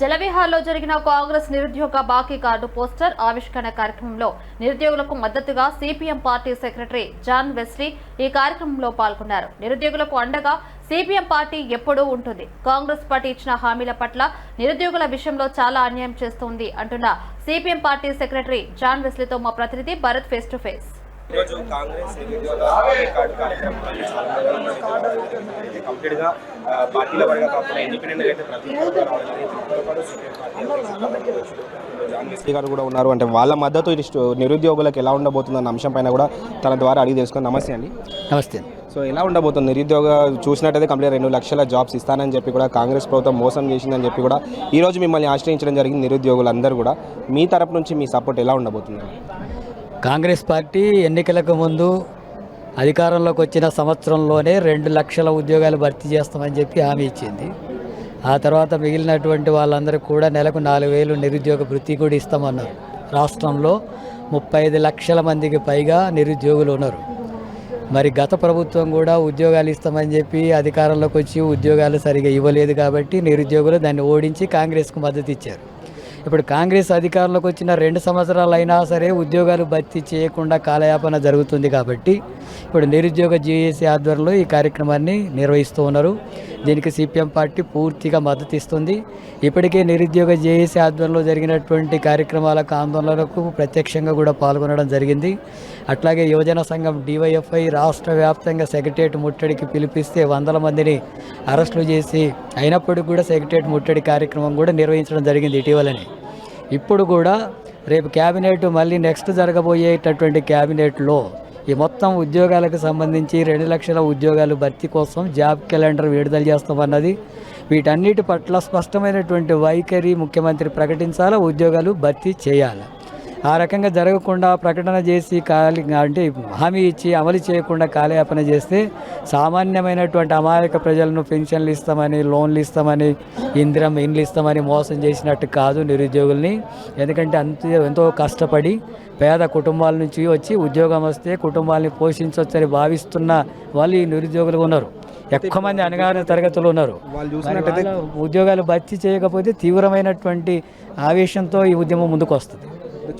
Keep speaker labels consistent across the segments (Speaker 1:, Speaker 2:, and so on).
Speaker 1: జలవిహార్లో జరిగిన కాంగ్రెస్ నిరుద్యోగ బాకీ కార్డు పోస్టర్ ఆవిష్కరణ కార్యక్రమంలో నిరుద్యోగులకు మద్దతుగా CPM party secretary John Wesley ఈ కార్యక్రమంలో పాల్గొన్నారు. నిరుద్యోగులకు అండగా సిపిఎం పార్టీ ఎప్పుడూ ఉంటుంది. కాంగ్రెస్ పార్టీ ఇచ్చిన హామీల పట్ల నిరుద్యోగుల విషయంలో చాలా అన్యాయం చేస్తోంది అంటున్న సిపిఎం పార్టీ సెక్రటరీ జాన్ వెస్లీతో మా ప్రతినిధి భరత్ ఫేస్ టు ఫేస్
Speaker 2: ఈరోజు కాంగ్రెస్ నిరుద్యోగ కార్డు కార్యక్రమం కంప్లీట్గా ఆ, పార్టీల పరంగా కాకుండా ఇండిపెండెంట్ అయితే ప్రతి గారు కూడా ఉన్నారు అంటే వాళ్ళ మద్దతు నిరుద్యోగులకు ఎలా ఉండబోతుంది అన్న అంశం పైన కూడా తన ద్వారా అడిగి తెలుసుకుని నమస్తే అండి.
Speaker 3: నమస్తే
Speaker 2: సో ఎలా ఉండబోతుంది? నిరుద్యోగ చూసినట్టయితే కంప్లీట్ రెండు లక్షల జాబ్స్ ఇస్తానని చెప్పి కూడా కాంగ్రెస్ ప్రభుత్వం మోసం చేసిందని చెప్పి కూడా ఈ రోజు మిమ్మల్ని ఆశ్రయించడం జరిగింది నిరుద్యోగులందరూ కూడా. మీ తరపు నుంచి మీ సపోర్ట్ ఎలా ఉండబోతుంది?
Speaker 3: కాంగ్రెస్ పార్టీ ఎన్నికలకు ముందు అధికారంలోకి వచ్చిన సంవత్సరంలోనే రెండు లక్షల ఉద్యోగాలు భర్తీ చేస్తామని చెప్పి హామీ ఇచ్చింది. ఆ తర్వాత మిగిలినటువంటి వాళ్ళందరూ కూడా నెలకు నాలుగు వేలు నిరుద్యోగ వృత్తి కూడా ఇస్తామన్నారు. రాష్ట్రంలో ముప్పై ఐదు లక్షల మందికి పైగా నిరుద్యోగులు ఉన్నారు. మరి గత ప్రభుత్వం కూడా ఉద్యోగాలు ఇస్తామని చెప్పి అధికారంలోకి వచ్చి ఉద్యోగాలు సరిగా ఇవ్వలేదు కాబట్టి నిరుద్యోగులు దాన్ని ఓడించి కాంగ్రెస్కు మద్దతు ఇచ్చారు. ఇప్పుడు కాంగ్రెస్ అధికారంలోకి వచ్చిన రెండు సంవత్సరాలు అయినా సరే ఉద్యోగాలు భర్తీ చేయకుండా కాలయాపన జరుగుతుంది కాబట్టి ఇప్పుడు నిరుద్యోగ జీఏసీ ఆధ్వర్యంలో ఈ కార్యక్రమాన్ని నిర్వహిస్తూ ఉన్నారు. దీనికి సిపిఎం పార్టీ పూర్తిగా మద్దతు ఇస్తుంది. ఇప్పటికే నిరుద్యోగ జేఏసీ ఆధ్వర్యంలో జరిగినటువంటి కార్యక్రమాలకు ఆందోళనలకు ప్రత్యక్షంగా కూడా పాల్గొనడం జరిగింది. అట్లాగే యువజన సంఘం డివైఎఫ్ఐ రాష్ట్ర వ్యాప్తంగా సెక్రటరియట్ ముట్టడికి పిలిపిస్తే వందల మందిని అరెస్టులు చేసి అయినప్పటికీ కూడా సెక్రటరియట్ ముట్టడి కార్యక్రమం కూడా నిర్వహించడం జరిగింది ఇటీవలనే. ఇప్పుడు కూడా రేపు క్యాబినెట్ మళ్ళీ నెక్స్ట్ జరగబోయేటటువంటి క్యాబినెట్లో ఈ మొత్తం ఉద్యోగాలకు సంబంధించి రెండు లక్షల ఉద్యోగాలు భర్తీ కోసం జాబ్ క్యాలెండర్ విడుదల చేస్తామన్నది. వీటన్నిటి పట్ల స్పష్టమైనటువంటి వైఖరి ముఖ్యమంత్రి ప్రకటించాలా? ఉద్యోగాలు భర్తీ చేయాలి? ఆ రకంగా జరగకుండా ప్రకటన చేసి ఖాళీ అంటే హామీ ఇచ్చి అమలు చేయకుండా కాలయాపన చేస్తే సామాన్యమైనటువంటి అమాయక ప్రజలను పెన్షన్లు ఇస్తామని లోన్లు ఇస్తామని ఇందిరం ఇండ్లు ఇస్తామని మోసం చేసినట్టు కాదు నిరుద్యోగుల్ని. ఎందుకంటే అంత ఎంతో కష్టపడి పేద కుటుంబాల నుంచి వచ్చి ఉద్యోగం వస్తే కుటుంబాలని పోషించవచ్చని భావిస్తున్న వాళ్ళు ఈ నిరుద్యోగులు ఉన్నారు. ఎక్కువ మంది అనగానే తరగతులు ఉన్నారు. ఉద్యోగాలు భర్తీ చేయకపోతే తీవ్రమైనటువంటి ఆవేశంతో ఈ ఉద్యమం ముందుకు వస్తుంది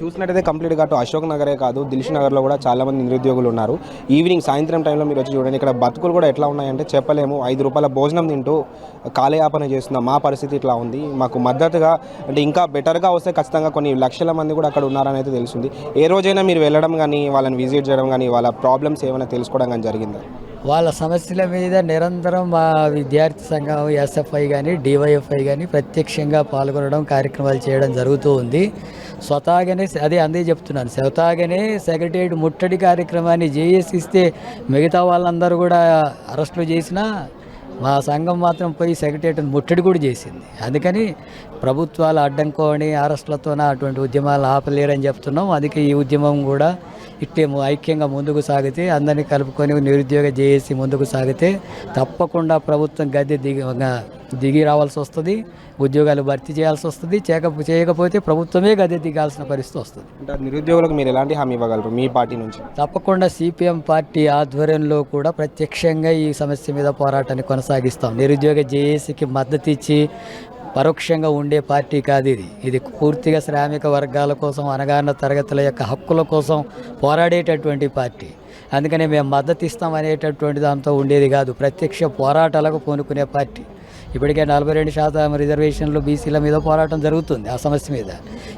Speaker 2: చూసినట్టయితే కంప్లీట్గా అటు అశోక్ నగరే కాదు దిల్ష్ నగర్లో కూడా చాలా మంది నిరుద్యోగులు ఉన్నారు. ఈవినింగ్ సాయంత్రం టైంలో మీరు వచ్చి చూడండి. ఇక్కడ బతుకులు కూడా ఎట్లా ఉన్నాయంటే చెప్పలేము. ఐదు రూపాయల భోజనం తింటూ కాలయాపన చేస్తున్న మా పరిస్థితి ఇట్లా ఉంది. మాకు మద్దతుగా అంటే ఇంకా బెటర్గా వస్తే ఖచ్చితంగా కొన్ని లక్షల మంది కూడా అక్కడ ఉన్నారని అయితే తెలిసింది ఏ రోజైనా మీరు వెళ్ళడం కానీ వాళ్ళని విజిట్ చేయడం కానీ వాళ్ళ ప్రాబ్లమ్స్ ఏమైనా తెలుసుకోవడం కానీ జరిగిందా?
Speaker 3: వాళ్ళ సమస్యల మీద నిరంతరం మా విద్యార్థి సంఘం ఎస్ఎఫ్ఐ కానీ డివైఎఫ్ఐ కానీ ప్రత్యక్షంగా పాల్గొనడం కార్యక్రమాలు చేయడం జరుగుతూ ఉంది. స్వతహాగానే అదే అందే చెప్తున్నాను. స్వతహాగానే సెక్రటరియట్ ముట్టడి కార్యక్రమాన్ని జేఏసీ ఇస్తే మిగతా వాళ్ళందరూ కూడా అరెస్టులు చేసినా మా సంఘం మాత్రం పోయి సెక్రటరియట్ ముట్టడి కూడా చేసింది. అందుకని ప్రభుత్వాలు అడ్డంకోని అరెస్టులతోన అటువంటి ఉద్యమాలు ఆపలేరని చెప్తున్నాం. అందుకే ఈ ఉద్యమం కూడా ఇట్టే ము- ఐక్యంగా ముందుకు సాగితే అందరినీ కలుపుకొని నిరుద్యోగ చేసి ముందుకు సాగితే తప్పకుండా ప్రభుత్వం గద్దె దిగి దిగి రావాల్సి వస్తుంది ఉద్యోగాలు భర్తీ చేయాల్సి వస్తుంది చేయక చేయకపోతే ప్రభుత్వమే గద్దె దిగాల్సిన పరిస్థితి వస్తుంది.
Speaker 2: అంటే నిరుద్యోగులకు మీరు ఎలాంటి హామీ ఇవ్వగలరు మీ పార్టీ నుంచి?
Speaker 3: తప్పకుండా సిపిఎం పార్టీ ఆధ్వర్యంలో కూడా ప్రత్యక్షంగా ఈ సమస్య మీద పోరాటాన్ని కొనసాగిస్తాం. నిరుద్యోగ జేఏసీకి మద్దతు ఇచ్చి పరోక్షంగా ఉండే పార్టీ కాదు ఇది. ఇది పూర్తిగా శ్రామిక వర్గాల కోసం అనగాన తరగతుల యొక్క హక్కుల కోసం పోరాడేటటువంటి పార్టీ. అందుకని మేము మద్దతు ఇస్తాం అనేటటువంటి దాంతో ఉండేది కాదు. ప్రత్యక్ష పోరాటాలకు పూనుకునే పార్టీ. ఇప్పటికే నలభై రెండు శాతం రిజర్వేషన్లు బీసీల మీద పోరాటం జరుగుతుంది ఆ సమస్య మీద.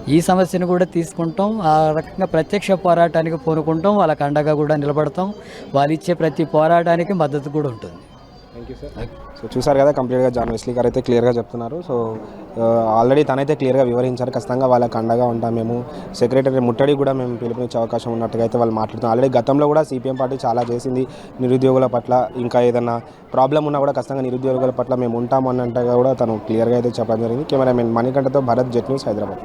Speaker 3: ఈ సమస్యను కూడా తీసుకుంటాం. ఆ రకంగా ప్రత్యక్ష పోరాటానికి పూనుకుంటాం. వాళ్ళకి అండగా కూడా నిలబడతాం. వాళ్ళు ఇచ్చే ప్రతి పోరాటానికి మద్దతు కూడా ఉంటుంది.
Speaker 2: థ్యాంక్ యూ సార్ సో చూసారు కదా కంప్లీట్గా జాన్ వెస్లీ గారు అయితే క్లియర్గా చెప్తున్నారు. సో ఆల్రెడీ తనైతే క్లియర్గా వివరించారు. ఖచ్చితంగా వాళ్ళకి అండగా ఉంటాం మేము. సెక్రటరీ ముట్టడి కూడా మేము పిలుపునిచ్చే అవకాశం ఉన్నట్టుగా అయితే వాళ్ళు మాట్లాడుతున్నాం ఆల్రెడీ గతంలో కూడా సిపిఎం పార్టీ చాలా చేసింది. నిరుద్యోగుల పట్ల ఇంకా ఏదైనా ప్రాబ్లం ఉన్నా కూడా ఖచ్చితంగా నిరుద్యోగుల పట్ల మేము ఉంటాము అన్నట్టుగా కూడా తను క్లియర్గా అయితే చెప్పడం జరిగింది. కెమెరామెన్ మణికంఠతో భరత్ జెట్ న్యూస్ హైదరాబాద్.